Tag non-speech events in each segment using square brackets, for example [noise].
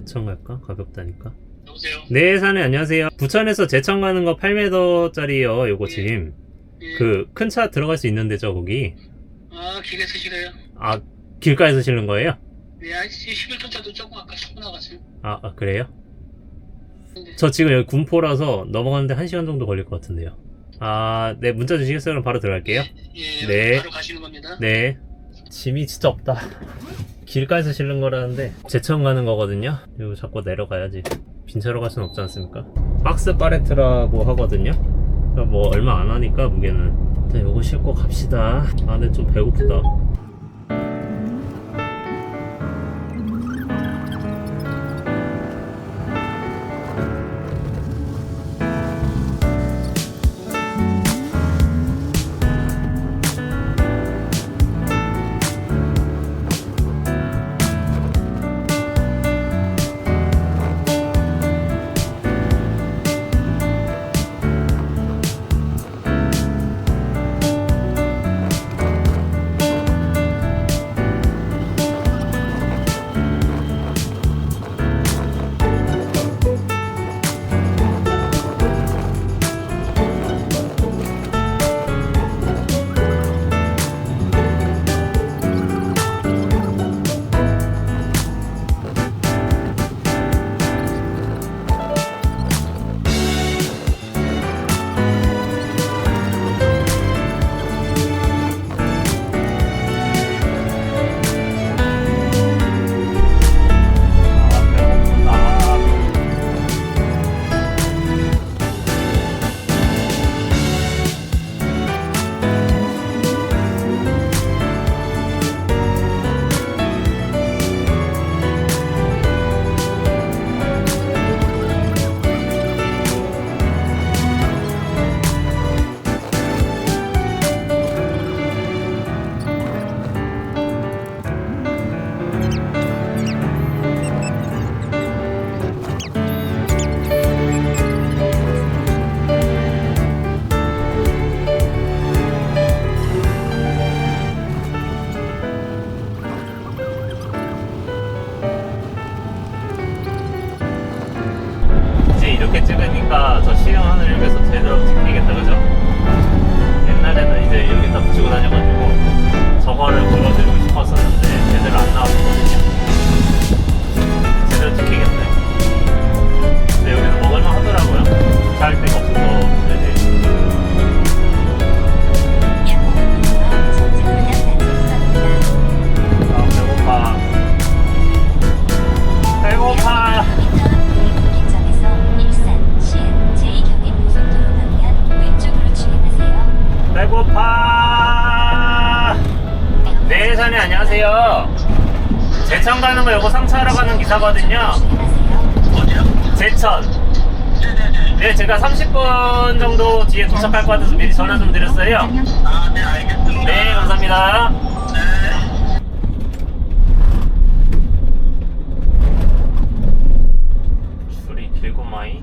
제천 갈까? 가볍다니까. 여보세요? 네, 사장님 안녕하세요. 부천에서 제천 가는 거 8m짜리요. 요거 짐. 예. 그 큰 차 들어갈 수 있는데죠, 거기. 아, 길에 쓰시래요? 아, 길가에서 실는 거예요? 네, 아저씨 11톤 차도 조금 아까 싣고 나갔어요. 아, 아, 그래요? 근데 저 지금 여기 군포라서 넘어가는데 1시간 정도 걸릴 것 같은데요. 아, 네, 문자 주시겠어요? 그럼 바로 들어갈게요. 예, 네. 바로 가시는 겁니다. 네. 짐이 진짜 없다. 길가에서 실는 거라는데 제천 가는 거거든요. 이거 자꾸 내려가야지. 빈차로 갈 순 없지 않습니까? 박스 파레트라고 하거든요. 그러니까 뭐 얼마 안 하니까 무게는. 일단 요거 싣고 갑시다. 아, 근데 좀 배고프다. 제천 네네네. 네 제가 30분 정도 뒤에 도착할 것 같아서 미리 전화 좀 드렸어요 아, 네, 알겠습니다. 네 감사합니다 네. 줄이 길고 마이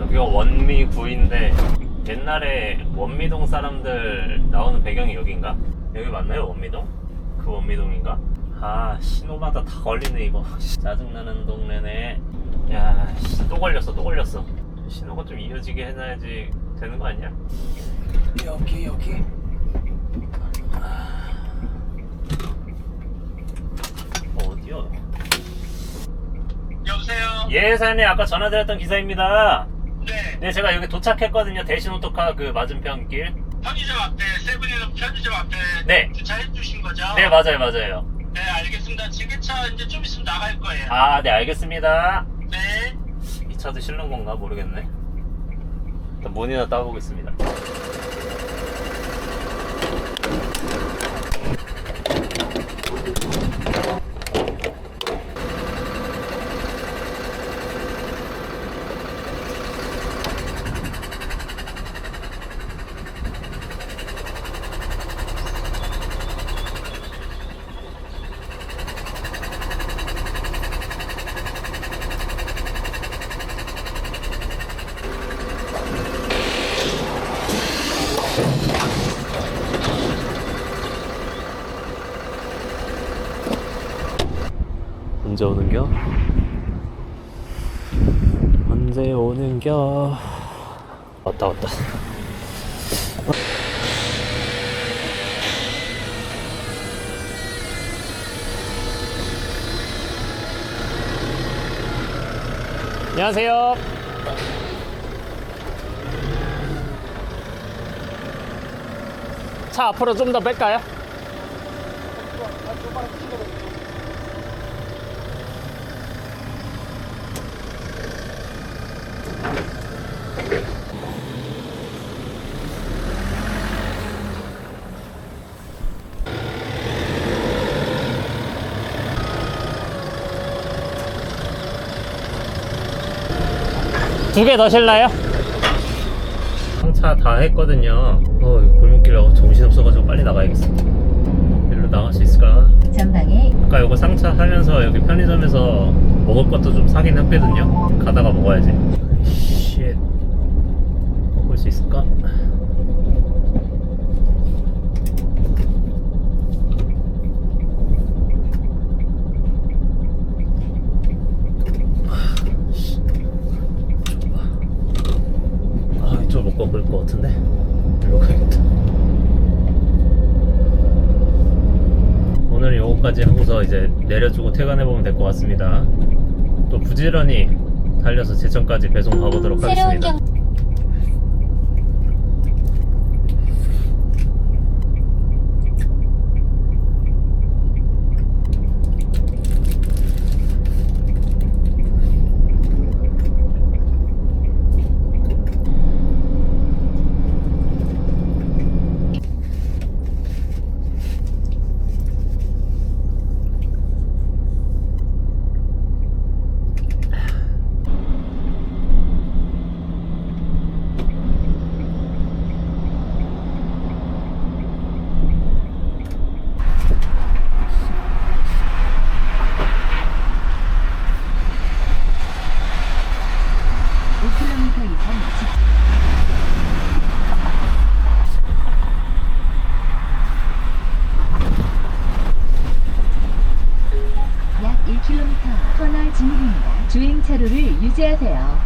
여기가 원미구인데 옛날에 원미동 사람들 나오는 배경이 여긴가? 여기 맞나요 원미동? 그 원미동인가? 아 신호마다 다 걸리네 이거 [laughs] 짜증나는 동네네 야또 걸렸어 또 걸렸어 신호가 좀 이어지게 해놔야지 되는 거 아니야? 여기 여기 아. 어디요? 여보세요? 예 사장님 아까 전화드렸던 기사입니다 네. 네, 제가 여기 도착했거든요. 대신 오토카 그 맞은편 길. 편의점 앞에, 세븐일레븐 편의점 앞에 네. 주차해 주신 거죠? 네, 맞아요, 맞아요. 네, 알겠습니다. 지게차 이제 좀 있으면 나갈 거예요. 아, 네, 알겠습니다. 기차도 실는 건가 모르겠네. 일단 문이나 따보겠습니다. 언제 오는겨? 언제 오는겨? 왔다 왔다. 안녕하세요. 차 앞으로 좀 더 뺄까요? 두 개 넣으실래요? 상차 다 했거든요. 어, 골목길 어, 정신 없어가지고 빨리 나가야겠어. 일로 나갈 수 있을까? 전방에 아까 이거 상차 하면서 여기 편의점에서 먹을 것도 좀 사긴 했거든요. 가다가 먹어야지. 쉣. 먹을 수 있을까? 그럴 것 같은데. 일로 가야겠다. 오늘 요거까지 하고서 이제 내려주고 퇴근해 보면 될 것 같습니다. 또 부지런히 달려서 제천까지 배송 가보도록 하겠습니다. 경 약 1km 터널 진입입니다. 주행 차로를 유지하세요.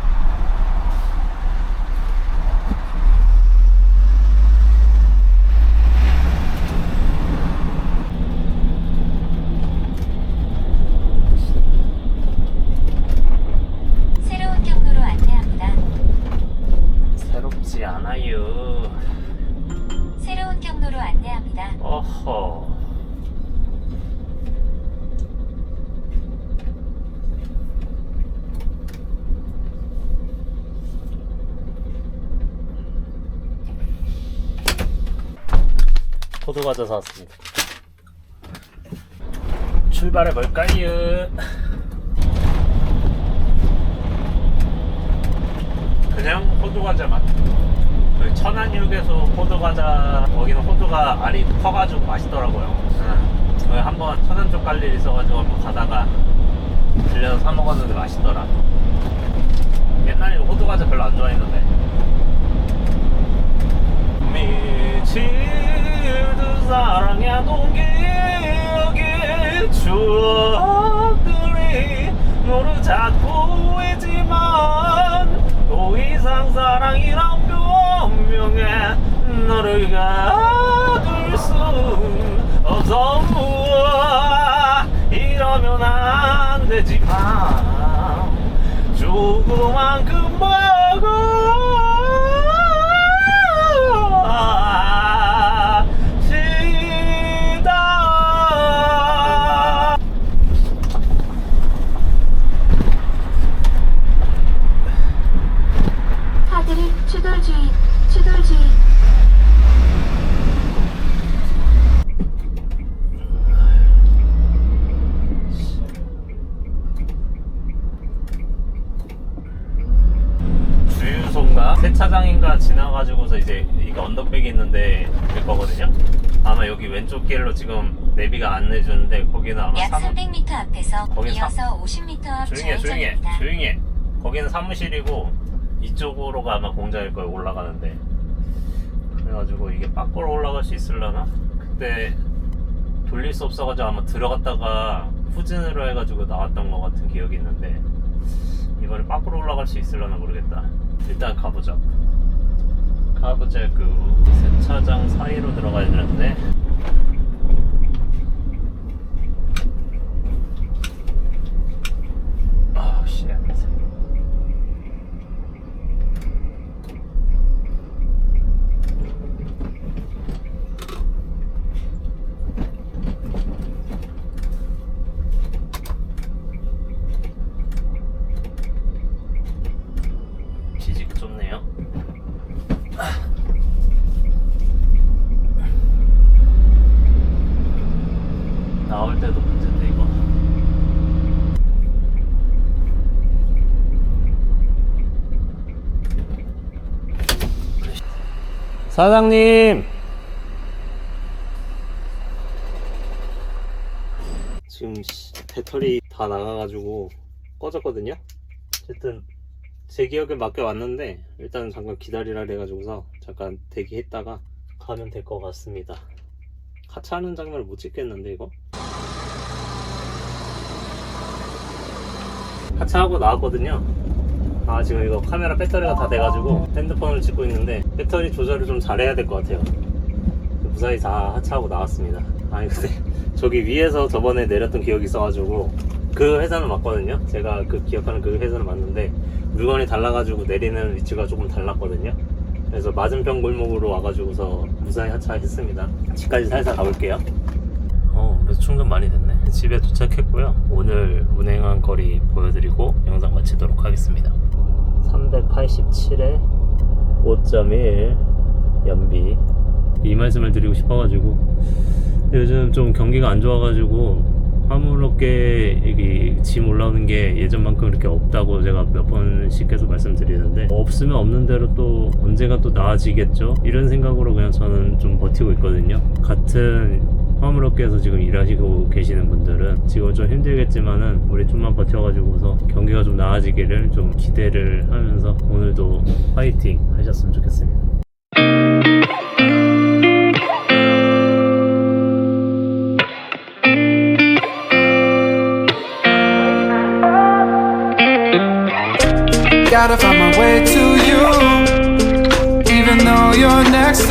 새로운 경로로 안내합니다. 새롭지 않아요. 새로운 경로로 안내합니다. 어허. 포도 과자 사왔습니다. 출발해 볼까요? 그냥 호두 과자 맛. 그 천안육에서 호두 과자 거기는 호두가 알이 커가지고 맛있더라고요. 응. 거기 한번 천안 쪽 갈 일 있어가지고 한번 가다가 들려서 사 먹었는데 맛있더라. 옛날에 호두 과자 별로 안 좋아했는데. 미 치는 사랑의 동기에 추억들이 너를 찾고 있지만 더 이상 사랑이란 변명에 너를 가둘 수 없어. 이러면 안 되지만 조그만큼 지나가지고서 이제 이거 언덕백이 있는데 될 거거든요. 아마 여기 왼쪽 길로 지금 내비가 안내 주는데 거기는 아마 약 사무 300m 앞에서 거긴 사- 이어서 50m 앞 조용히 해 조용히 해 좌회전입니다. 조용히 해 거기는 사무실이고 이쪽으로가 아마 공장일 거예요 올라가는데 그래가지고 이게 밖으로 올라갈 수 있으려나? 그때 돌릴 수 없어가지고 아마 들어갔다가 후진으로 해가지고 나왔던 것 같은 기억이 있는데 이번에 밖으로 올라갈 수 있으려나 모르겠다 일단 가보자 가보자 그 세차장 사이로 들어가야 되는데 아 쉣. 지지가 좁네요. 나올 때도 문제인데 이거. 사장님! 지금 씨, 배터리 다 나가가지고 꺼졌거든요? 어쨌든 제 기억에 맞게 왔는데 일단 잠깐 기다리라 그래가지고서 잠깐 대기했다가 가면 될 것 같습니다 하차하는 장면을 못 찍겠는데 이거? 하차하고 나왔거든요 아 지금 이거 카메라 배터리가 다 돼가지고 핸드폰을 찍고 있는데 배터리 조절을 좀 잘해야 될 것 같아요. 무사히 다 하차하고 나왔습니다. 아니 근데 [laughs] 저기 위에서 저번에 내렸던 기억이 있어가지고 그 회사는 맞거든요. 제가 그 기억하는 그 회사는 맞는데 물건이 달라가지고 내리는 위치가 조금 달랐거든요. 그래서 맞은편 골목으로 와가지고서 무사히 하차했습니다. 집까지 살살 가볼게요. 어, 그래서 충전 많이 됐네. 집에 도착했고요. 오늘 운행한 거리 보여드리고 영상 마치도록 하겠습니다. 387에 5.1 연비. 이 말씀을 드리고 싶어가지고 요즘 좀 경기가 안 좋아가지고 아무렇게 여기 짐 올라오는 게 예전만큼 그렇게 없다고 제가 몇 번씩 계속 말씀드리는데 없으면 없는 대로 또 언젠가 또 나아지겠죠 이런 생각으로 그냥 저는 좀 버티고 있거든요 같은 화물업계에서 지금 일하시고 계시는 분들은 지금 좀 힘들겠지만은 우리 좀만 버텨가지고서 경기가 좀 나아지기를 좀 기대를 하면서 오늘도 파이팅 하셨으면 좋겠습니다. Gotta find my way to you, even though you're next